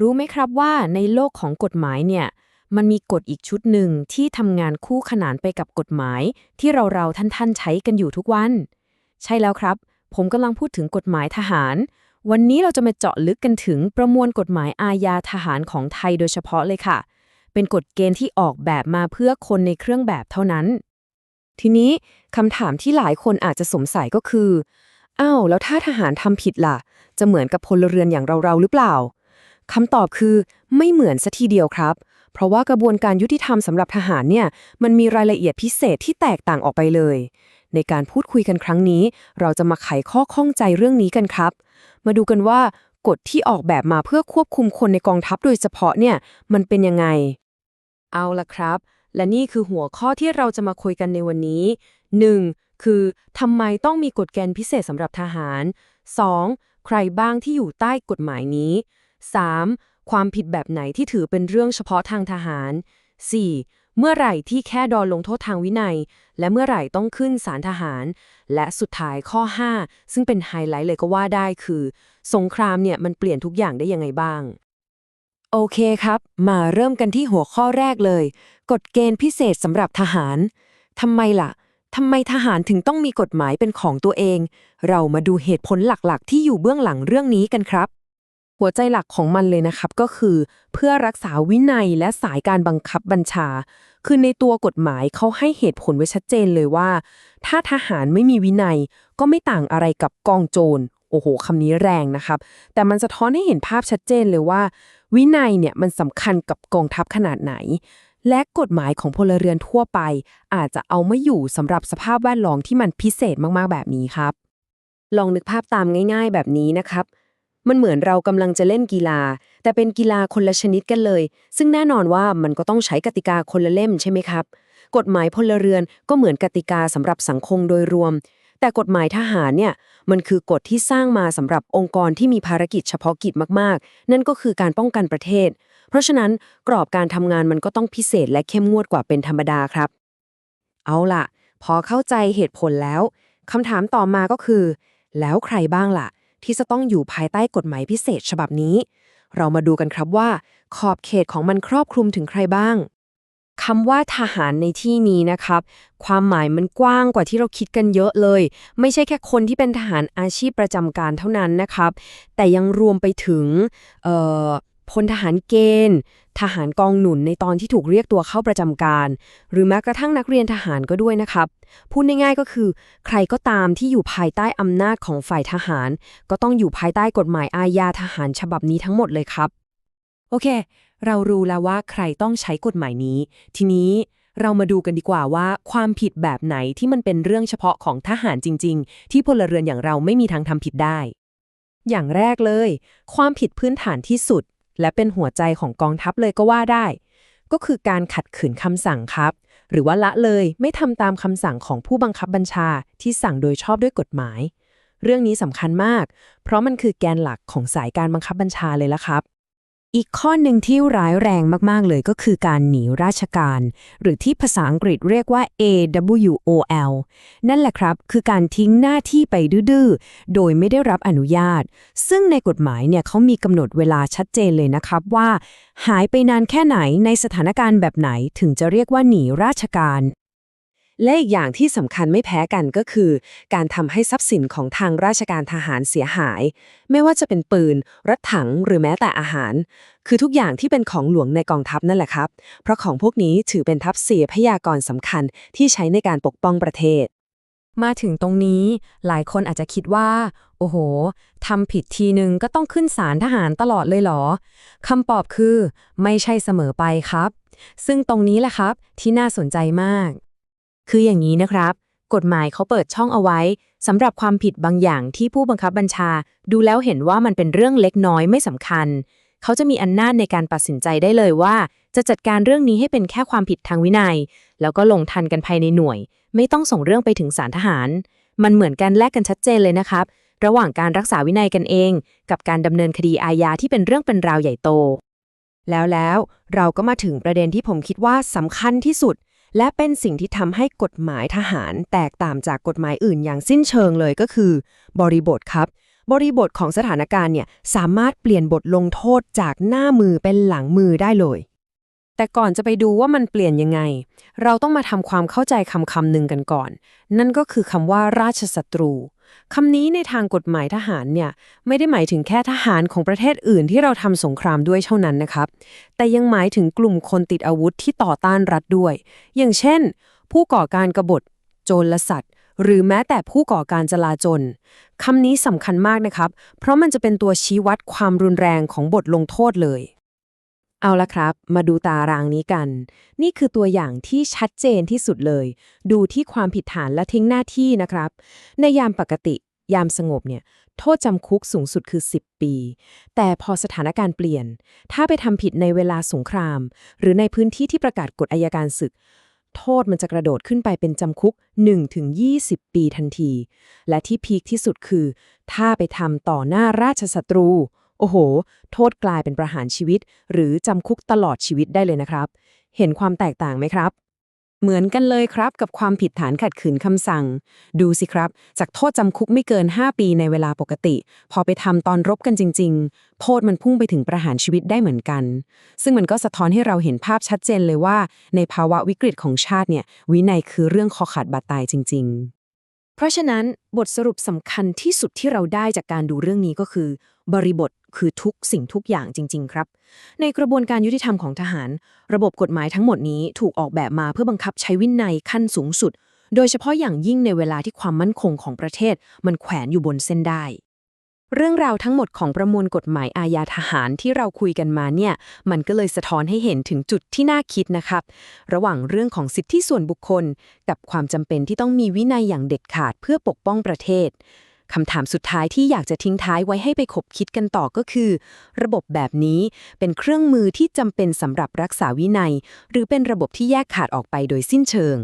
รู้ไหมครับว่าในโลกของกฎหมายเนี่ยมันมีกฎอีกชุดหนึ่งที่ทำงานคู่ขนานไปกับกฎหมาย ที่เราเราๆท่านๆใช้กันอยู่ทุกวัน ใช่แล้วครับ ผมกำลังพูดถึงกฎหมายทหาร วันนี้เราจะมาเจาะลึกกันถึงประมวลกฎหมายอาญาทหารของไทยโดยเฉพาะเลยค่ะ เป็นกฎเกณฑ์ที่ออกแบบมาเพื่อคนในเครื่องแบบเท่านั้น ทีนี้คำถามที่หลายคนอาจจะสงสัยก็คืออ้าวแล้วถ้าทหารทำผิดล่ะ จะเหมือนกับพลเรือนอย่างเราๆหรือเปล่า คำตอบคือไม่เหมือนซะทีเดียวครับ เพราะว่ากระบวนการยุติธรรมสำหรับทหารเนี่ยมันมีรายละเอียดพิเศษที่แตกต่างออกไปเลย ในการพูดคุยกันครั้งนี้ เราจะมาไขข้อข้องใจเรื่องนี้กันครับ มาดูกันว่ากฎที่ออกแบบมาเพื่อควบคุมคนในกองทัพโดยเฉพาะเนี่ยมันเป็นยังไง เอาละครับ และนี่คือหัวข้อที่เราจะมาคุยกันในวันนี้ 1. คือทำไมต้องมีกฎเกณฑ์พิเศษสำหรับทหาร 2. ใครบ้างที่อยู่ใต้กฎหมายนี้ 3. ความผิดแบบไหนที่ถือเป็นเรื่องเฉพาะทางทหาร 4. เมื่อไหร่ที่แค่ดอนลงโทษทางวินัย และเมื่อไหร่ต้องขึ้นศาลทหาร และสุดท้ายข้อ 5 ซึ่งเป็นไฮไลท์เลยก็ว่าได้คือ สงครามเนี่ยมันเปลี่ยนทุกอย่างได้ยังไงบ้าง โอเคครับ มาเริ่มกันที่หัวข้อแรกเลย กฎเกณฑ์พิเศษสำหรับทหารทำไมล่ะทำไมทหารถึงต้องมีกฎหมายเป็นของตัวเอง เรามาดูเหตุผลหลักๆ ที่อยู่เบื้องหลังเรื่องนี้กันครับ หัวใจหลักของมันเลยนะครับก็คือ เพื่อรักษาวินัยและสายการบังคับบัญชา คือในตัวกฎหมายเขาให้เหตุผลไว้ชัดเจนเลยว่า ถ้าทหารไม่มีวินัยก็ไม่ต่างอะไรกับกองโจรโอ้โหคำนี้แรงนะครับ แต่มันสะท้อนให้เห็นภาพชัดเจนเลยว่า วินัยเนี่ยมันสำคัญกับกองทัพขนาดไหน และกฎหมายของพลเรือนทั่วไป อาจจะเอาไม่อยู่สำหรับสภาพแวดล้อมที่มันพิเศษมากๆแบบนี้ครับ ลองนึกภาพตามง่าย ๆ แบบนี้นะครับ มันเหมือนเรากำลังจะเล่นกีฬา แต่เป็นกีฬาคนละชนิดกันเลย ซึ่งแน่นอนว่ามันก็ต้องใช้กติกาคนละเล่มใช่ไหมครับ กฎหมายพลเรือนก็เหมือนกติกาสำหรับสังคมโดยรวม แต่กฎหมายทหารเนี่ยมันคือกฎที่สร้างมาสำหรับองค์กรที่มีภารกิจเฉพาะกิจมากๆ นั่นก็คือการป้องกันประเทศ เพราะฉะนั้นกรอบการทำงานมันก็ต้องพิเศษและเข้มงวดกว่าเป็นธรรมดาครับ เอาล่ะ พอเข้าใจเหตุผลแล้วคำถามต่อมาก็คือ แล้วใครบ้างล่ะ ที่จะต้องอยู่ภายใต้กฎหมายพิเศษฉบับนี้ เรามาดูกันครับว่า ขอบเขตของมันครอบคลุมถึงใครบ้างคำว่าทหารในที่นี้นะครับ ความหมายมันกว้างกว่าที่เราคิดกันเยอะเลย ไม่ใช่แค่คนที่เป็นทหารอาชีพประจำการเท่านั้นนะครับ แต่ยังรวมไปถึงเอ่อ พลทหารเกณฑ์ ทหารกองหนุนในตอนที่ถูกเรียกตัวเข้าประจำการ หรือแม้กระทั่งนักเรียนทหารก็ด้วยนะครับ พูดง่ายๆก็คือ ใครก็ตามที่อยู่ภายใต้อำนาจของฝ่ายทหาร ก็ต้องอยู่ภายใต้กฎหมายอาญาทหารฉบับนี้ทั้งหมดเลยครับ โอเค เรารู้แล้วว่าใครต้องใช้กฎหมายนี้ ทีนี้เรามาดูกันดีกว่าว่าความผิดแบบไหนที่มันเป็นเรื่องเฉพาะของทหารจริง ๆ ที่พลเรือนอย่างเราไม่มีทางทำผิดได้ อย่างแรกเลย ความผิดพื้นฐานที่สุด และเป็นหัวใจของกองทัพเลยก็ว่าได้ ก็คือการขัดขืนคำสั่งครับ หรือว่าละเลยไม่ทำตามคำสั่งของผู้บังคับบัญชาที่สั่งโดยชอบด้วยกฎหมาย เรื่องนี้สำคัญมาก เพราะมันคือแกนหลักของสายการบังคับบัญชาเลยละครับ อีกข้อหนึ่งที่ร้ายแรงมาก ๆ เลยก็คือการหนีราชการ หรือที่ภาษาอังกฤษเรียกว่า AWOL นั่นแหละครับ คือการทิ้งหน้าที่ไปดื้อโดยไม่ได้รับอนุญาต ซึ่งในกฎหมายเนี่ยเขามีกำหนดเวลาชัดเจนเลยนะครับว่า หายไปนานแค่ไหนในสถานการณ์แบบไหนถึงจะเรียกว่าหนีราชการ และอีกอย่างที่สำคัญไม่แพ้กันก็คือ การทำให้ทรัพย์สินของทางราชการทหารเสียหาย ไม่ว่าจะเป็นปืน รถถังหรือแม้แต่อาหาร คือทุกอย่างที่เป็นของหลวงในกองทัพนั่นแหละครับ เพราะของพวกนี้ถือเป็นทัพเสียพยากรสำคัญที่ใช้ในการปกป้องประเทศ มาถึงตรงนี้ หลายคนอาจจะคิดว่า โอ้โหทำผิดทีนึงก็ต้องขึ้นศาลทหารตลอดเลยเหรอคำตอบคือ ไม่ใช่เสมอไปครับ ซึ่งตรงนี้แหละครับที่น่าสนใจมาก คืออย่างนี้นะครับ กฎหมายเขาเปิดช่องเอาไว้สำหรับความผิดบางอย่างที่ผู้บังคับบัญชา ดูแล้วเห็นว่ามันเป็นเรื่องเล็กน้อยไม่สำคัญ เขาจะมีอำนาจในการตัดสินใจได้เลยว่า จะจัดการเรื่องนี้ให้เป็นแค่ความผิดทางวินัย แล้วก็ลงทันกันภายในหน่วย ไม่ต้องส่งเรื่องไปถึงศาลทหาร มันเหมือนกันแลกกันชัดเจนเลยนะครับ ระหว่างการรักษาวินัยกันเอง กับการดำเนินคดีอาญาที่เป็นเรื่องเป็นราวใหญ่โตแล้วแล้วเราก็มาถึงประเด็นที่ผมคิดว่าสำคัญที่สุด และเป็นสิ่งที่ทำให้กฎหมายทหารแตกต่างจากกฎหมายอื่นอย่างสิ้นเชิงเลยก็คือ บริบทครับ บริบทของสถานการณ์เนี่ยสามารถเปลี่ยนบทลงโทษจากหน้ามือเป็นหลังมือได้เลย แต่ก่อนจะไปดูว่ามันเปลี่ยนยังไง เราต้องมาทำความเข้าใจคำคำหนึ่งกันก่อน นั่นก็คือคำว่าราชศัตรูคำนี้ในทางกฎหมายทหารเนี่ย ไม่ได้หมายถึงแค่ทหารของประเทศอื่นที่เราทำสงครามด้วยเท่านั้นนะครับ แต่ยังหมายถึงกลุ่มคนติดอาวุธที่ต่อต้านรัฐด้วย อย่างเช่น ผู้ก่อการกบฏ โจรสัตว์หรือแม้แต่ผู้ก่อการจลาจลคำนี้สำคัญมากนะครับ เพราะมันจะเป็นตัวชี้วัดความรุนแรงของบทลงโทษเลย เอาละครับ มาดูตารางนี้กัน นี่คือตัวอย่างที่ชัดเจนที่สุดเลย ดูที่ความผิดฐานและทิ้งหน้าที่นะครับ ในยามปกติ ยามสงบเนี่ย โทษจำคุกสูงสุดคือ 10 ปี แต่พอสถานการณ์เปลี่ยน ถ้าไปทำผิดในเวลาสงคราม หรือในพื้นที่ที่ประกาศกฎอายการศึก โทษมันจะกระโดดขึ้นไปเป็นจำคุก 1-20 ปีทันที และที่พีคที่สุดคือ ถ้าไปทำต่อหน้าราชศัตรู อ้โห โทษกลายเป็นประหารชีวิต หรือจำคุกตลอดชีวิตได้เลยนะครับ เห็นความแตกต่างไหมครับ เหมือนกันเลยครับกับความผิดฐานขัดขืนคำสั่ง ดูสิครับ จากโทษจำคุกไม่เกิน 5 ปีในเวลาปกติ พอไปทำตอนรบกันจริง ๆ โทษมันพุ่งไปถึงประหารชีวิตได้เหมือนกัน ซึ่งมันก็สะท้อนให้เราเห็นภาพชัดเจนเลยว่า ในภาวะวิกฤตของชาติเนี่ยวินัยคือเรื่องคอขาดบาดตายจริง ๆ เพราะฉะนั้นบทสรุปสำคัญที่สุดที่เราได้จากการดูเรื่องนี้ก็คือ บริบทคือทุกสิ่งทุกอย่างจริง ๆ ครับ ในกระบวนการยุติธรรมของทหาร ระบบกฎหมายทั้งหมดนี้ถูกออกแบบมาเพื่อบังคับใช้วินัยขั้นสูงสุด โดยเฉพาะอย่างยิ่งในเวลาที่ความมั่นคงของประเทศ มันแขวนอยู่บนเส้นได้ เรื่องราวทั้งหมดของประมวลกฎหมายอาญาทหารที่เราคุยกันมาเนี่ย มันก็เลยสะท้อนให้เห็นถึงจุดที่น่าคิดนะครับ ระหว่างเรื่องของสิทธิส่วนบุคคล กับความจำเป็นที่ต้องมีวินัยอย่างเด็ดขาดเพื่อปกป้องประเทศ คำถามสุดท้ายที่อยากจะทิ้งท้ายไว้ให้ไปขบคิดกันต่อก็คือ ระบบแบบนี้เป็นเครื่องมือที่จำเป็นสำหรับรักษาวินัย หรือเป็นระบบที่แยกขาดออกไปโดยสิ้นเชิง